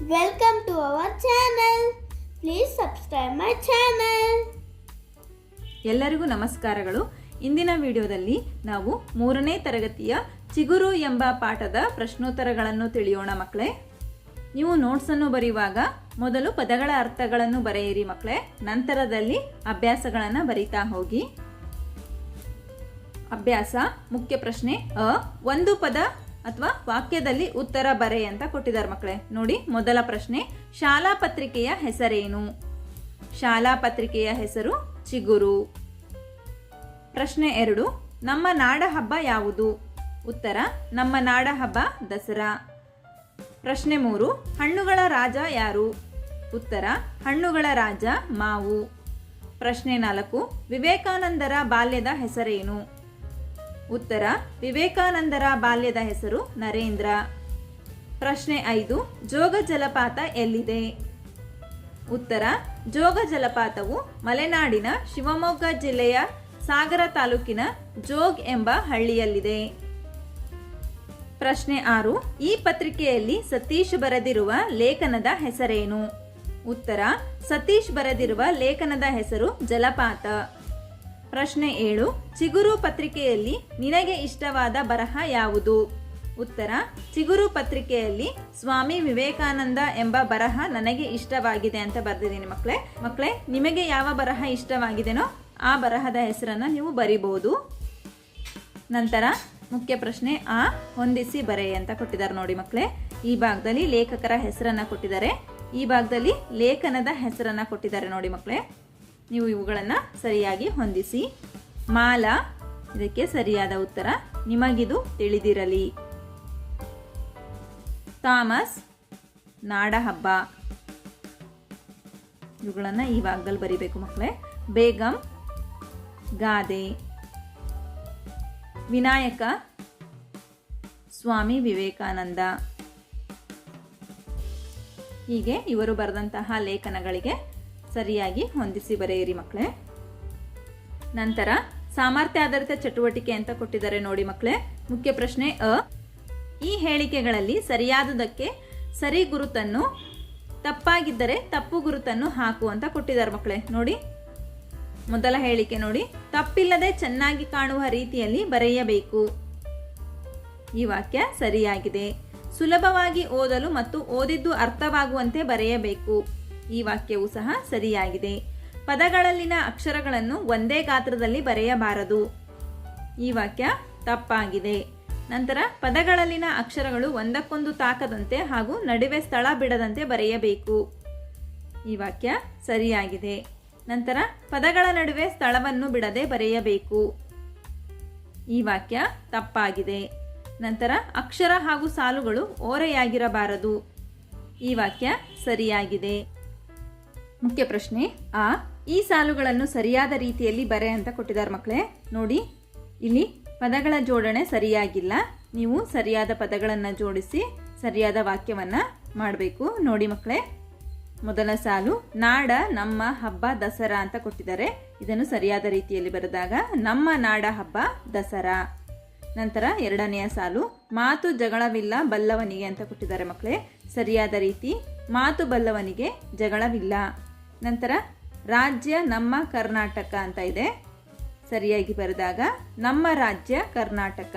Welcome to our channel. Please subscribe my channel. ಎಲ್ಲರಿಗೂ ನಮಸ್ಕಾರಗಳು. ಇಂದಿನ ವಿಡಿಯೋದಲ್ಲಿ ನಾವು ಮೂರನೇ ತರಗತಿಯ ಚಿಗುರು ಎಂಬ ಪಾಠದ ಪ್ರಶ್ನೋತ್ತರಗಳನ್ನು ತಿಳಿಯೋಣ ಮಕ್ಕಳೇ. ನೀವು ನೋಟ್ಸನ್ನು ಬರೆಯುವಾಗ ಮೊದಲು ಪದಗಳ ಅರ್ಥಗಳನ್ನು ಬರೆಯಿರಿ ಮಕ್ಕಳೇ. ನಂತರದಲ್ಲಿ ಅಭ್ಯಾಸಗಳನ್ನು ಬರೀತಾ ಹೋಗಿ. ಅಭ್ಯಾಸ ಮುಖ್ಯ ಪ್ರಶ್ನೆ. ಅ, ಒಂದು ಪದ ಅಥವಾ ವಾಕ್ಯದಲ್ಲಿ ಉತ್ತರ ಬರೆ ಅಂತ ಕೊಟ್ಟಿದ್ದಾರೆ ಮಕ್ಕಳೇ. ನೋಡಿ, ಮೊದಲ ಪ್ರಶ್ನೆ, ಶಾಲಾ ಪತ್ರಿಕೆಯ ಹೆಸರೇನು? ಶಾಲಾ ಪತ್ರಿಕೆಯ ಹೆಸರು ಚಿಗುರು. ಪ್ರಶ್ನೆ ಎರಡು, ನಮ್ಮ ನಾಡ ಹಬ್ಬ ಯಾವುದು? ಉತ್ತರ, ನಮ್ಮ ನಾಡ ಹಬ್ಬ ದಸರಾ. ಪ್ರಶ್ನೆ ಮೂರು, ಹಣ್ಣುಗಳ ರಾಜ ಯಾರು? ಉತ್ತರ, ಹಣ್ಣುಗಳ ರಾಜ ಮಾವು. ಪ್ರಶ್ನೆ ನಾಲ್ಕು, ವಿವೇಕಾನಂದರ ಬಾಲ್ಯದ ಹೆಸರೇನು? ಉತ್ತರ, ವಿವೇಕಾನಂದರ ಬಾಲ್ಯದ ಹೆಸರು ನರೇಂದ್ರ. ಪ್ರಶ್ನೆ ಐದು, ಜೋಗ ಜಲಪಾತ ಎಲ್ಲಿದೆ? ಉತ್ತರ, ಜೋಗ ಜಲಪಾತವು ಮಲೆನಾಡಿನ ಶಿವಮೊಗ್ಗ ಜಿಲ್ಲೆಯ ಸಾಗರ ತಾಲೂಕಿನ ಜೋಗ್ ಎಂಬ ಹಳ್ಳಿಯಲ್ಲಿದೆ. ಪ್ರಶ್ನೆ ಆರು, ಈ ಪತ್ರಿಕೆಯಲ್ಲಿ ಸತೀಶ್ ಬರೆದಿರುವ ಲೇಖನದ ಹೆಸರೇನು? ಉತ್ತರ, ಸತೀಶ್ ಬರೆದಿರುವ ಲೇಖನದ ಹೆಸರು ಜಲಪಾತ. ಪ್ರಶ್ನೆ ಏಳು, ಚಿಗುರು ಪತ್ರಿಕೆಯಲ್ಲಿ ನಿನಗೆ ಇಷ್ಟವಾದ ಬರಹ ಯಾವುದು? ಉತ್ತರ, ಚಿಗುರು ಪತ್ರಿಕೆಯಲ್ಲಿ ಸ್ವಾಮಿ ವಿವೇಕಾನಂದ ಎಂಬ ಬರಹ ನನಗೆ ಇಷ್ಟವಾಗಿದೆ ಅಂತ ಬರೆದಿದ್ದೀನಿ ಮಕ್ಕಳೇ. ಮಕ್ಕಳೇ, ನಿಮಗೆ ಯಾವ ಬರಹ ಇಷ್ಟವಾಗಿದೆನೋ ಆ ಬರಹದ ಹೆಸರನ್ನು ನೀವು ಬರಿಬಹುದು ನಂತರ ಮುಖ್ಯ ಪ್ರಶ್ನೆ, ಆ, ಹೊಂದಿಸಿ ಬರೆ ಅಂತ ಕೊಟ್ಟಿದ್ದಾರೆ ನೋಡಿ ಮಕ್ಕಳೇ. ಈ ಭಾಗದಲ್ಲಿ ಲೇಖಕರ ಹೆಸರನ್ನ ಕೊಟ್ಟಿದ್ದಾರೆ. ಈ ಭಾಗದಲ್ಲಿ ಲೇಖನದ ಹೆಸರನ್ನ ಕೊಟ್ಟಿದ್ದಾರೆ ನೋಡಿ ಮಕ್ಕಳೇ. ನೀವು ಇವುಗಳನ್ನು ಸರಿಯಾಗಿ ಹೊಂದಿಸಿ. ಮಾಲ, ಇದಕ್ಕೆ ಸರಿಯಾದ ಉತ್ತರ ನಿಮಗಿದು ತಿಳಿದಿರಲಿ. ಥಾಮಸ್, ನಾಡಹಬ್ಬ. ಇವುಗಳನ್ನು ಈ ಭಾಗದಲ್ಲಿ ಬರಿಬೇಕು ಮಕ್ಕಳೇ. ಬೇಗಂ, ಗಾದೆ. ವಿನಾಯಕ, ಸ್ವಾಮಿ ವಿವೇಕಾನಂದ. ಹೀಗೆ ಇವರು ಬರೆದಂತಹ ಲೇಖನಗಳಿಗೆ ಸರಿಯಾಗಿ ಹೊಂದಿಸಿ ಬರೆಯಿರಿ ಮಕ್ಕಳೇ. ನಂತರ ಸಾಮರ್ಥ್ಯ ಆಧಾರಿತ ಚಟುವಟಿಕೆ ಅಂತ ಕೊಟ್ಟಿದ್ದಾರೆ ನೋಡಿ ಮಕ್ಕಳೇ. ಮುಖ್ಯ ಪ್ರಶ್ನೆ ಅ. ಈ ಹೇಳಿಕೆಗಳಲ್ಲಿ ಸರಿಯಾದದಕ್ಕೆ ಸರಿ ಗುರುತನ್ನು, ತಪ್ಪಾಗಿದ್ದರೆ ತಪ್ಪು ಗುರುತನ್ನು ಹಾಕು ಅಂತ ಕೊಟ್ಟಿದ್ದಾರೆ ಮಕ್ಕಳೇ. ನೋಡಿ. ಮೊದಲ ಹೇಳಿಕೆ ನೋಡಿ. ತಪ್ಪಿಲ್ಲದೆ ಚೆನ್ನಾಗಿ ಕಾಣುವ ರೀತಿಯಲ್ಲಿ ಬರೆಯಬೇಕು. ಈ ವಾಕ್ಯ ಸರಿಯಾಗಿದೆ. ಸುಲಭವಾಗಿ ಓದಲು ಮತ್ತು ಓದಿದ್ದು ಅರ್ಥವಾಗುವಂತೆ ಬರೆಯಬೇಕು. ಈ ವಾಕ್ಯವು ಸಹ ಸರಿಯಾಗಿದೆ. ಪದಗಳಲ್ಲಿನ ಅಕ್ಷರಗಳನ್ನು ಒಂದೇ ಗಾತ್ರದಲ್ಲಿ ಬರೆಯಬಾರದು. ಈ ವಾಕ್ಯ ತಪ್ಪಾಗಿದೆ. ನಂತರ ಪದಗಳಲ್ಲಿನ ಅಕ್ಷರಗಳು ಒಂದಕ್ಕೊಂದು ತಾಕದಂತೆ ಹಾಗೂ ನಡುವೆ ಸ್ಥಳ ಬಿಡದಂತೆ ಬರೆಯಬೇಕು. ಈ ವಾಕ್ಯ ಸರಿಯಾಗಿದೆ. ನಂತರ ಪದಗಳ ನಡುವೆ ಸ್ಥಳವನ್ನು ಬಿಡದೆ ಬರೆಯಬೇಕು. ಈ ವಾಕ್ಯ ತಪ್ಪಾಗಿದೆ. ನಂತರ ಅಕ್ಷರ ಹಾಗೂ ಸಾಲುಗಳು ಓರೆಯಾಗಿರಬಾರದು. ಈ ವಾಕ್ಯ ಸರಿಯಾಗಿದೆ. ಮುಖ್ಯ ಪ್ರಶ್ನೆ, ಆ, ಈ ಸಾಲುಗಳನ್ನು ಸರಿಯಾದ ರೀತಿಯಲ್ಲಿ ಬರೆ ಅಂತ ಕೊಟ್ಟಿದ್ದಾರೆ ಮಕ್ಕಳೇ. ನೋಡಿ, ಇಲ್ಲಿ ಪದಗಳ ಜೋಡಣೆ ಸರಿಯಾಗಿಲ್ಲ. ನೀವು ಸರಿಯಾದ ಪದಗಳನ್ನು ಜೋಡಿಸಿ ಸರಿಯಾದ ವಾಕ್ಯವನ್ನು ಮಾಡಬೇಕು. ನೋಡಿ ಮಕ್ಕಳೇ, ಮೊದಲ ಸಾಲು, ನಾಡ, ನಮ್ಮ, ಹಬ್ಬ, ದಸರಾ ಅಂತ ಕೊಟ್ಟಿದ್ದಾರೆ. ಇದನ್ನು ಸರಿಯಾದ ರೀತಿಯಲ್ಲಿ ಬರೆದಾಗ, ನಮ್ಮ, ನಾಡ, ಹಬ್ಬ, ದಸರಾ. ನಂತರ ಎರಡನೆಯ ಸಾಲು, ಮಾತು ಜಗಳವಿಲ್ಲ, ಬಲ್ಲವನಿಗೆ ಅಂತ ಕೊಟ್ಟಿದ್ದಾರೆ ಮಕ್ಕಳೇ. ಸರಿಯಾದ ರೀತಿ ಮಾತು ಬಲ್ಲವನಿಗೆ ಜಗಳವಿಲ್ಲ. ನಂತರ ರಾಜ್ಯ ನಮ್ಮ ಕರ್ನಾಟಕ ಅಂತ ಇದೆ. ಸರಿಯಾಗಿ ಬರೆದಾಗ ನಮ್ಮ ರಾಜ್ಯ ಕರ್ನಾಟಕ.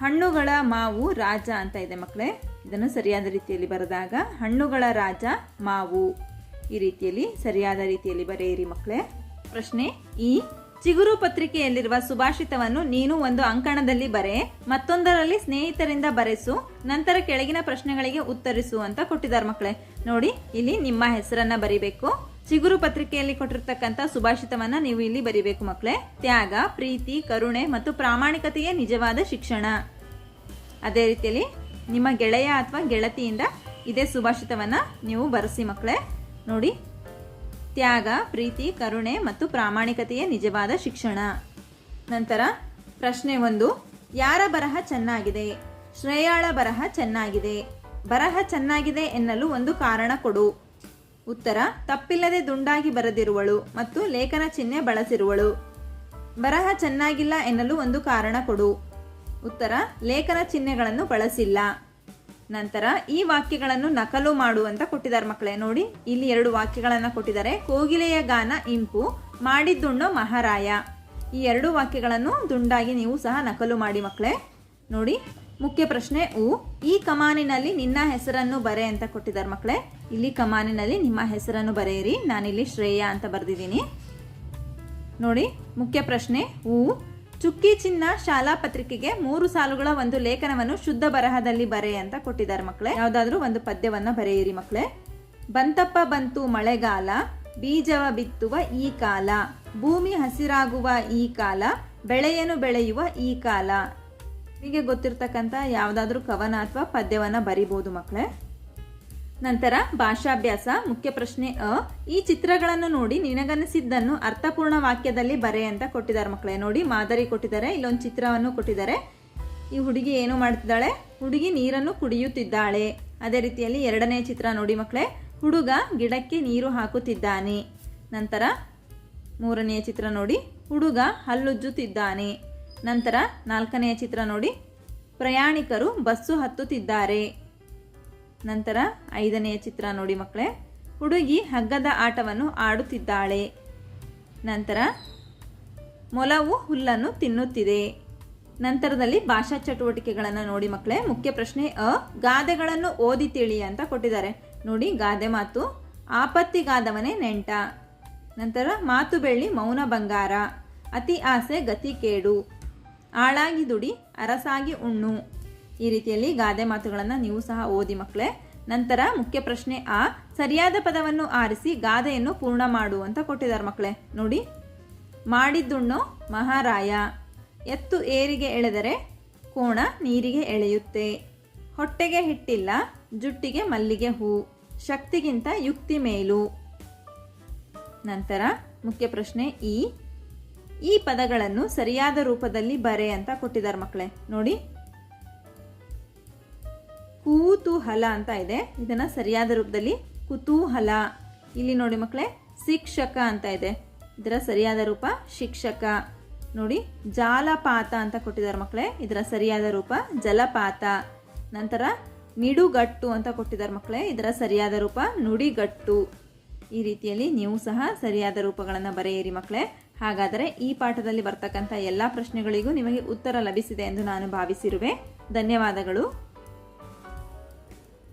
ಹಣ್ಣುಗಳ ಮಾವು ರಾಜ ಅಂತ ಇದೆ ಮಕ್ಕಳೇ. ಇದನ್ನು ಸರಿಯಾದ ರೀತಿಯಲ್ಲಿ ಬರೆದಾಗ ಹಣ್ಣುಗಳ ರಾಜ ಮಾವು. ಈ ರೀತಿಯಲ್ಲಿ ಸರಿಯಾದ ರೀತಿಯಲ್ಲಿ ಬರೆಯಿರಿ ಮಕ್ಕಳೇ. ಪ್ರಶ್ನೆ ಈ ಚಿಗುರು ಪತ್ರಿಕೆಯಲ್ಲಿರುವ ಸುಭಾಷಿತವನ್ನು ನೀನು ಒಂದು ಅಂಕಣದಲ್ಲಿ ಬರೆ, ಮತ್ತೊಂದರಲ್ಲಿ ಸ್ನೇಹಿತರಿಂದ ಬರೆಸು, ನಂತರ ಕೆಳಗಿನ ಪ್ರಶ್ನೆಗಳಿಗೆ ಉತ್ತರಿಸು ಅಂತ ಕೊಟ್ಟಿದ್ದಾರೆ ಮಕ್ಕಳೇ. ನೋಡಿ, ಇಲ್ಲಿ ನಿಮ್ಮ ಹೆಸರನ್ನ ಬರಿಬೇಕು. ಚಿಗುರು ಪತ್ರಿಕೆಯಲ್ಲಿ ಕೊಟ್ಟಿರ್ತಕ್ಕಂಥ ಸುಭಾಷಿತವನ್ನ ನೀವು ಇಲ್ಲಿ ಬರಿಬೇಕು ಮಕ್ಕಳೇ. ತ್ಯಾಗ, ಪ್ರೀತಿ, ಕರುಣೆ ಮತ್ತು ಪ್ರಾಮಾಣಿಕತೆಯೇ ನಿಜವಾದ ಶಿಕ್ಷಣ. ಅದೇ ರೀತಿಯಲ್ಲಿ ನಿಮ್ಮ ಗೆಳೆಯ ಅಥವಾ ಗೆಳತಿಯಿಂದ ಇದೇ ಸುಭಾಷಿತವನ್ನ ನೀವು ಬರೆಸಿ ಮಕ್ಕಳೇ. ನೋಡಿ ತ್ಯಾಗ, ಪ್ರೀತಿ, ಕರುಣೆ ಮತ್ತು ಪ್ರಾಮಾಣಿಕತೆಯೇ ನಿಜವಾದ ಶಿಕ್ಷಣ. ನಂತರ ಪ್ರಶ್ನೆ ಒಂದು, ಯಾರ ಬರಹ ಚೆನ್ನಾಗಿದೆ? ಶ್ರೇಯಾಳ ಬರಹ ಚೆನ್ನಾಗಿದೆ. ಬರಹ ಚೆನ್ನಾಗಿದೆ ಎನ್ನಲು ಒಂದು ಕಾರಣ ಕೊಡು. ಉತ್ತರ, ತಪ್ಪಿಲ್ಲದೆ ದುಂಡಾಗಿ ಬರೆದಿರುವಳು ಮತ್ತು ಲೇಖನ ಚಿಹ್ನೆ ಬಳಸಿರುವಳು. ಬರಹ ಚೆನ್ನಾಗಿಲ್ಲ ಎನ್ನಲು ಒಂದು ಕಾರಣ ಕೊಡು. ಉತ್ತರ, ಲೇಖನ ಚಿಹ್ನೆಗಳನ್ನು ಬಳಸಿಲ್ಲ. ನಂತರ ಈ ವಾಕ್ಯಗಳನ್ನು ನಕಲು ಮಾಡು ಅಂತ ಕೊಟ್ಟಿದ್ದಾರೆ ಮಕ್ಕಳೇ, ನೋಡಿ. ಇಲ್ಲಿ ಎರಡು ವಾಕ್ಯಗಳನ್ನು ಕೊಟ್ಟಿದ್ದಾರೆ. ಕೋಗಿಲೆಯ ಗಾನ ಇಂಪು, ಮಾಡಿದ್ದುಣ್ಣೋ ಮಹಾರಾಯ. ಈ ಎರಡು ವಾಕ್ಯಗಳನ್ನು ದುಂಡಾಗಿ ನೀವು ಸಹ ನಕಲು ಮಾಡಿ ಮಕ್ಕಳೇ. ನೋಡಿ, ಮುಖ್ಯ ಪ್ರಶ್ನೆ ಉ, ಈ ಕಮಾನಿನಲ್ಲಿ ನಿನ್ನ ಹೆಸರನ್ನು ಬರೆ ಅಂತ ಕೊಟ್ಟಿದ್ದಾರೆ ಮಕ್ಕಳೇ. ಇಲ್ಲಿ ಕಮಾನಿನಲ್ಲಿ ನಿಮ್ಮ ಹೆಸರನ್ನು ಬರೆಯಿರಿ. ನಾನಿಲ್ಲಿ ಶ್ರೇಯ ಅಂತ ಬರೆದಿದ್ದೀನಿ. ನೋಡಿ, ಮುಖ್ಯ ಪ್ರಶ್ನೆ ಹೂ ಚುಕ್ಕಿ ಚಿನ್ನ ಶಾಲಾ ಪತ್ರಿಕೆಗೆ ಮೂರು ಸಾಲುಗಳ ಒಂದು ಲೇಖನವನ್ನು ಶುದ್ಧ ಬರಹದಲ್ಲಿ ಬರೆ ಅಂತ ಕೊಟ್ಟಿದ್ದಾರೆ ಮಕ್ಕಳೇ. ಯಾವ್ದಾದ್ರು ಒಂದು ಪದ್ಯವನ್ನ ಬರೆಯಿರಿ ಮಕ್ಕಳೇ. ಬಂತಪ್ಪ ಬಂತು ಮಳೆಗಾಲ, ಬೀಜವ ಬಿತ್ತುವ ಈ ಕಾಲ, ಭೂಮಿ ಹಸಿರಾಗುವ ಈ ಕಾಲ ಬೆಳೆಯನ್ನು ಬೆಳೆಯುವ ಈ ಕಾಲ. ಹೀಗೆ ಗೊತ್ತಿರ್ತಕ್ಕಂಥ ಯಾವುದಾದ್ರೂ ಕವನ ಅಥವಾ ಪದ್ಯವನ್ನ ಬರಿಬೋದು ಮಕ್ಕಳೇ. ನಂತರ ಭಾಷಾಭ್ಯಾಸ, ಮುಖ್ಯ ಪ್ರಶ್ನೆ ಅ. ಈ ಚಿತ್ರಗಳನ್ನು ನೋಡಿ ನಿನಗನಿಸಿದ್ದನ್ನು ಅರ್ಥಪೂರ್ಣ ವಾಕ್ಯದಲ್ಲಿ ಬರೆ ಅಂತ ಕೊಟ್ಟಿದ್ದಾರೆ ಮಕ್ಕಳೇ. ನೋಡಿ, ಮಾದರಿ ಕೊಟ್ಟಿದ್ದಾರೆ, ಇಲ್ಲೊಂದು ಚಿತ್ರವನ್ನು ಕೊಟ್ಟಿದ್ದಾರೆ. ಈ ಹುಡುಗಿ ಏನು ಮಾಡ್ತಿದ್ದಾಳೆ? ಹುಡುಗಿ ನೀರನ್ನು ಕುಡಿಯುತ್ತಿದ್ದಾಳೆ. ಅದೇ ರೀತಿಯಲ್ಲಿ ಎರಡನೇ ಚಿತ್ರ ನೋಡಿ ಮಕ್ಕಳೇ. ಹುಡುಗ ಗಿಡಕ್ಕೆ ನೀರು ಹಾಕುತ್ತಿದ್ದಾನೆ. ನಂತರ ಮೂರನೆಯ ಚಿತ್ರ ನೋಡಿ. ಹುಡುಗ ಹಲ್ಲುಜ್ಜುತ್ತಿದ್ದಾನೆ. ನಂತರ ನಾಲ್ಕನೆಯ ಚಿತ್ರ ನೋಡಿ. ಪ್ರಯಾಣಿಕರು ಬಸ್ಸು ಹತ್ತುತ್ತಿದ್ದಾರೆ. ನಂತರ ಐದನೆಯ ಚಿತ್ರ ನೋಡಿ ಮಕ್ಕಳೇ. ಹುಡುಗಿ ಹಗ್ಗದ ಆಟವನ್ನು ಆಡುತ್ತಿದ್ದಾಳೆ. ನಂತರ ಮೊಲವು ಹುಲ್ಲನ್ನು ತಿನ್ನುತ್ತಿದೆ. ನಂತರದಲ್ಲಿ ಭಾಷಾ ಚಟುವಟಿಕೆಗಳನ್ನು ನೋಡಿ ಮಕ್ಕಳೇ. ಮುಖ್ಯ ಪ್ರಶ್ನೆ ಅ, ಗಾದೆಗಳನ್ನು ಓದಿ ತಿಳಿ ಅಂತ ಕೊಟ್ಟಿದ್ದಾರೆ. ನೋಡಿ ಗಾದೆ ಮಾತು ಆಪತ್ತಿಗಾದವನೇ ನೆಂಟ. ನಂತರ, ಮಾತು ಬೆಳ್ಳಿ ಮೌನ ಬಂಗಾರ. ಅತಿ ಆಸೆ ಗತಿ ಕೇಡು. ಆಳಾಗಿ ದುಡಿ, ಅರಸಾಗಿ ಉಣ್ಣು. ಈ ರೀತಿಯಲ್ಲಿ ಗಾದೆ ಮಾತುಗಳನ್ನು ನೀವು ಸಹ ಓದಿ ಮಕ್ಕಳೇ ನಂತರ ಮುಖ್ಯ ಪ್ರಶ್ನೆ ಆ, ಸರಿಯಾದ ಪದವನ್ನು ಆರಿಸಿ ಗಾದೆಯನ್ನು ಪೂರ್ಣ ಮಾಡು ಅಂತ ಕೊಟ್ಟಿದ್ದಾರೆ ಮಕ್ಕಳೇ ನೋಡಿ. ಮಾಡಿದ್ದುಣ್ಣು ಮಹಾರಾಯ. ಎತ್ತು ಏರಿಗೆ ಎಳೆದರೆ ಕೋಣ ನೀರಿಗೆ ಎಳೆಯುತ್ತೆ. ಹೊಟ್ಟೆಗೆ ಹಿಟ್ಟಿಲ್ಲ, ಜುಟ್ಟಿಗೆ ಮಲ್ಲಿಗೆ ಹೂ. ಶಕ್ತಿಗಿಂತ ಯುಕ್ತಿ ಮೇಲು. ನಂತರ ಮುಖ್ಯ ಪ್ರಶ್ನೆ ಈ. ಈ ಪದಗಳನ್ನು ಸರಿಯಾದ ರೂಪದಲ್ಲಿ ಬರೆ ಅಂತ ಕೊಟ್ಟಿದ್ದಾರೆ ಮಕ್ಕಳೇ ನೋಡಿ. ಕೂತೂಹಲ ಅಂತ ಇದೆ. ಇದನ್ನು ಸರಿಯಾದ ರೂಪದಲ್ಲಿ ಕುತೂಹಲ. ಇಲ್ಲಿ ನೋಡಿ ಮಕ್ಕಳೇ, ಶಿಕ್ಷಕ ಅಂತ ಇದೆ. ಇದರ ಸರಿಯಾದ ರೂಪ ಶಿಕ್ಷಕ. ನೋಡಿ, ಜಾಲಪಾತ ಅಂತ ಕೊಟ್ಟಿದ್ದಾರೆ ಮಕ್ಕಳೇ. ಇದರ ಸರಿಯಾದ ರೂಪ ಜಲಪಾತ. ನಂತರ ನಿಡುಗಟ್ಟು ಅಂತ ಕೊಟ್ಟಿದ್ದಾರೆ ಮಕ್ಕಳೇ. ಇದರ ಸರಿಯಾದ ರೂಪ ನುಡಿಗಟ್ಟು. ಈ ರೀತಿಯಲ್ಲಿ ನೀವು ಸಹ ಸರಿಯಾದ ರೂಪಗಳನ್ನು ಬರೆಯಿರಿ ಮಕ್ಕಳೇ. ಹಾಗಾದರೆ ಈ ಪಾಠದಲ್ಲಿ ಬರ್ತಕ್ಕಂಥ ಎಲ್ಲ ಪ್ರಶ್ನೆಗಳಿಗೂ ನಿಮಗೆ ಉತ್ತರ ಲಭಿಸಿದೆ ಎಂದು ನಾನು ಭಾವಿಸಿರುವೆ. ಧನ್ಯವಾದಗಳು.